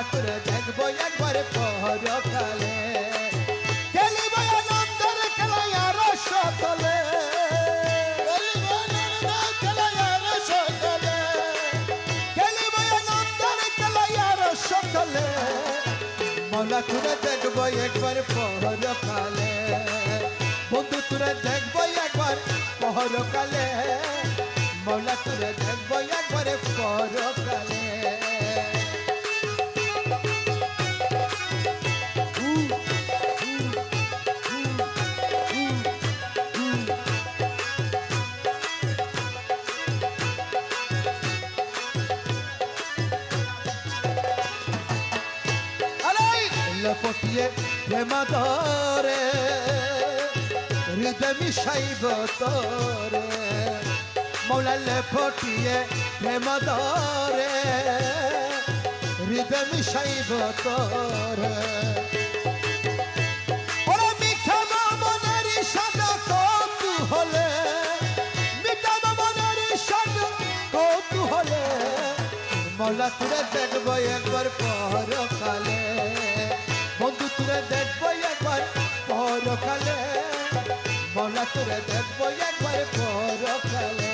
মৌলা তোরে দেখব একবার আর সকলে। খেলিব আনন্দের খেলায় আর সকলে। মৌলা তোরে দেখব একবার পরকালে। বন্ধু তোরে দেখব একবার পরকালে। মৌলা তোরে দেখব একবার পরকালে লপটিয়ে প্রেম ধরে, হৃদয় মিশাইব তোরে। মৌলা লেপটিয়ে প্রেম ধরে, হৃদয় মিশাইব তোরে। মৌলা তুলে দেখব একবার পরকালে। পরকালে মৌলা তুলে দেখব একবার পরকালে।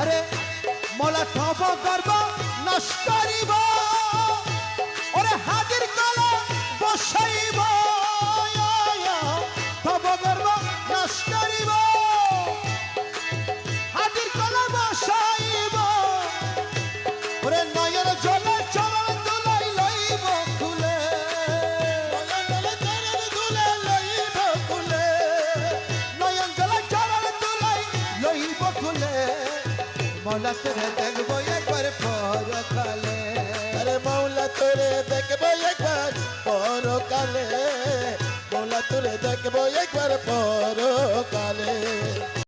আরে মলা ঠপ করব মলা তোরে দেখব একবার পরকালে। আরে মৌলা তোরে দেখব একবার পরকালে। মৌলা তোরে দেখব একবার পরকালে।